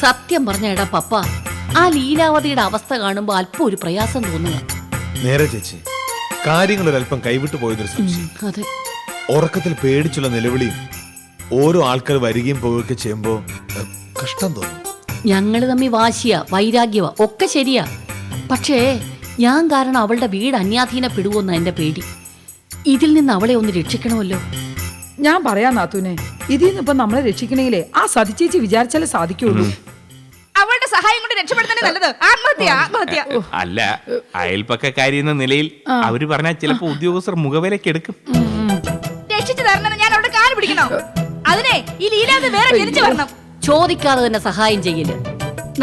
സത്യം പറഞ്ഞ എടാ പപ്പ ആ ലീലാവതിയുടെ അവസ്ഥ കാണുമ്പോൾ അല്പം ഒരു പ്രയാസം തോന്നുന്നു. നേരെ ചേച്ചി കാര്യങ്ങൾ ഒരല്പം കൈവിട്ടു പോയതൊരു സംശയം. അതെ. ഉറക്കത്തിൽ പേടിച്ചുള്ള നിലവിളിയും ഓരോ ആൾക്കാർ വരികയും പോവുകയൊക്കെ ചെയ്യുമ്പോ കഷ്ടം തോന്നും. ഞങ്ങൾ തമ്മിൽ വാശിയ വൈരാഗ്യവ ഒക്കെ ശരിയാ. പക്ഷേ ഞാൻ കാരണം അവളുടെ വീട് അന്യാധീനപ്പെടുവോന്ന എന്റെ പേടി. ഇതിൽ നിന്ന് അവളെ ഒന്ന് രക്ഷിക്കണമല്ലോ. ഞാൻ പറയാം നാത്തൂനെ ഇതിൽ നിന്ന് ഇപ്പൊ നമ്മളെ രക്ഷിക്കണെങ്കിലേ ആ സതിച്ചേച്ചി വിചാരിച്ചാലേ സാധിക്കുള്ളൂ. അവളുടെ സഹായം കൊണ്ട് രക്ഷപ്പെടുത്തണേ നല്ലത്. ആത്മഹത്യ ആത്മഹത്യ. അല്ല അയൽപ്പക്കക്കാരി എന്ന നിലയിൽ അവർ പറഞ്ഞാൽ ചിലപ്പോ ഉദ്യോഗസ്ഥർ മുഖവിലേക്ക് എടുക്കും. രക്ഷിച്ചു തരണം ഞാൻ അവളുടെ കാൽ പിടിക്കണോ? അതിനെ ഈ ലീലാത് വേറെ ജനിച്ചു വരണം. ചോദിക്കാതെ തന്നെ സഹായം ചെയ്യൽ.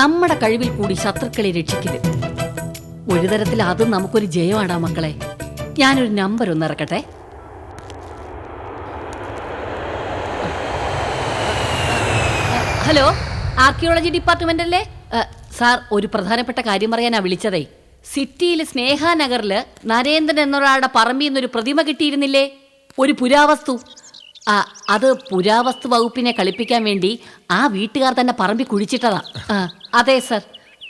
നമ്മുടെ കഴിവിൽ കൂടി ശത്രുക്കളെ രക്ഷിക്കൽ. ഒരു തരത്തിൽ അത് നമുക്കൊരു ജയമാടാ മക്കളെ. ഞാനൊരു നമ്പർ ഒന്ന് ഇറക്കട്ടെ. ഹലോ ആർക്കിയോളജി ഡിപ്പാർട്ട്മെന്റ് അല്ലേ സാർ ഒരു പ്രധാനപ്പെട്ട കാര്യം പറയാനാ വിളിച്ചതേ. സിറ്റിയിൽ സ്നേഹാനഗറിൽ നരേന്ദ്രൻ എന്നൊരാളുടെ പറമ്പിൽ നിന്നൊരു പ്രതിമ കിട്ടിയിരുന്നില്ലേ? ഒരു പുരാവസ്തു. ആ അത് പുരാവസ്തു വകുപ്പിനെ കളിപ്പിക്കാൻ വേണ്ടി ആ വീട്ടുകാർ തന്നെ പറമ്പി കുഴിച്ചിട്ടതാ. അതെ സർ.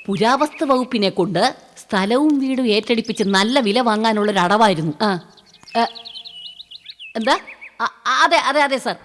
പുരാവസ്തു വകുപ്പിനെ കൊണ്ട് സ്ഥലവും വീടും ഏറ്റെടുപ്പിച്ച് നല്ല വില വാങ്ങാനുള്ളൊരു അടവായിരുന്നു ആ എന്താ അതെ അതെ അതെ സർ.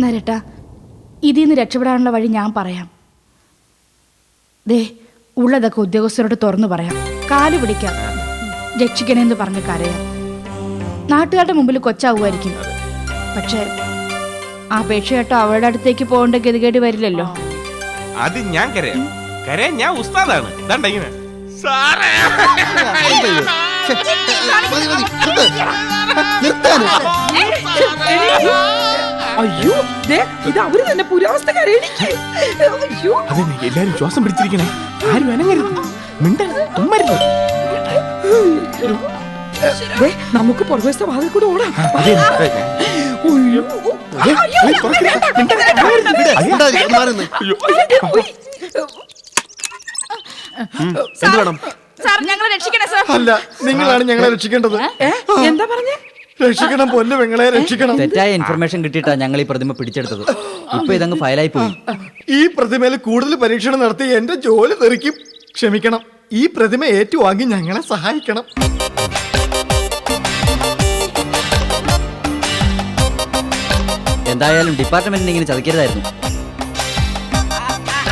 നരട്ട ഇതിൽ നിന്ന് രക്ഷപ്പെടാനുള്ള വഴി ഞാൻ പറയാം. ദേ ഉള്ളതൊക്കെ ഉദ്യോഗസ്ഥരോട് തുറന്നു പറയാം. കാൽ പിടിക്കാം. രക്ഷിക്കണമെന്ന് പറഞ്ഞ് കരയാം. നാട്ടുകാരുടെ മുമ്പിൽ കൊച്ചാവുമായിരിക്കും പക്ഷേ ആ അപേക്ഷ കേട്ടോ അവളുടെ അടുത്തേക്ക് പോകേണ്ട ഗതികേട് വരില്ലല്ലോ. അത് ഞാൻ കരയാം. കരയാൻ ഞാൻ ഉസ്താദാണ്. സാറേ! അയ്യോ ദേ ഇത് അവർ തന്നെ പുരാവസ്ഥക്കാരെ അയ്യോ. അതെ എല്ലാരും ശ്വാസം പിടിച്ചിരിക്കണേ. ആരും അനങ്ങരുത്. മിണ്ടരുത് തുമ്മരുത്. ദേ, നമുക്ക് പുറകുവശത്തെ വാതിൽ കൂടെ ഓടാം. അതെ അയ്യോ. എന്ത് വേണം? സാർ ഞങ്ങളെ രക്ഷിക്കണേ സാർ. അല്ല നിങ്ങളാണ് ഞങ്ങളെ രക്ഷിക്കേണ്ടത്. ഏ? എന്താ പറഞ്ഞേ? രക്ഷിക്കണം പൊന്നു പെങ്ങളെ രക്ഷിക്കണം. തെറ്റായ ഇൻഫർമേഷൻ കിട്ടിയിട്ടാ ഞങ്ങൾ ഈ പ്രതിമ പിടിച്ചെടുത്തത്. ഇപ്പൊ ഇതങ്ങ് ഫയലായി പോയി. ഈ പ്രതിമയിൽ കൂടുതൽ പരീക്ഷണം നടത്തി എന്റെ ജോലി തെറിക്കും. ക്ഷമിക്കണം. ഈ പ്രതിമ ഏറ്റുവാങ്ങി ഞങ്ങളെ സഹായിക്കണം. എന്തായാലും ഡിപ്പാർട്ട്മെന്റിനെ ഇങ്ങനെ ചതിക്കരുതായിരുന്നു.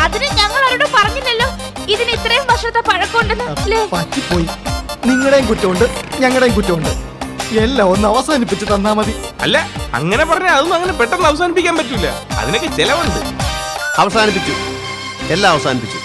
അതിന് ഞങ്ങൾ പറഞ്ഞില്ലല്ലോ. ഇതിന് ഇത്രയും വർഷത്തെ പഴക്കമുണ്ടെന്ന് പറ്റിപ്പോയി. നിങ്ങളുടെയും കുറ്റമുണ്ട് ഞങ്ങളുടെയും കുറ്റമുണ്ട്. എല്ലാം ഒന്ന് അവസാനിപ്പിച്ച് തന്നാ മതി. അല്ല അങ്ങനെ പറഞ്ഞാൽ അതൊന്നും അങ്ങനെ പെട്ടെന്ന് അവസാനിപ്പിക്കാൻ പറ്റൂല. അതിനൊക്കെ ചെലവുണ്ട്. അവസാനിപ്പിച്ചു. എല്ലാം അവസാനിപ്പിച്ചു.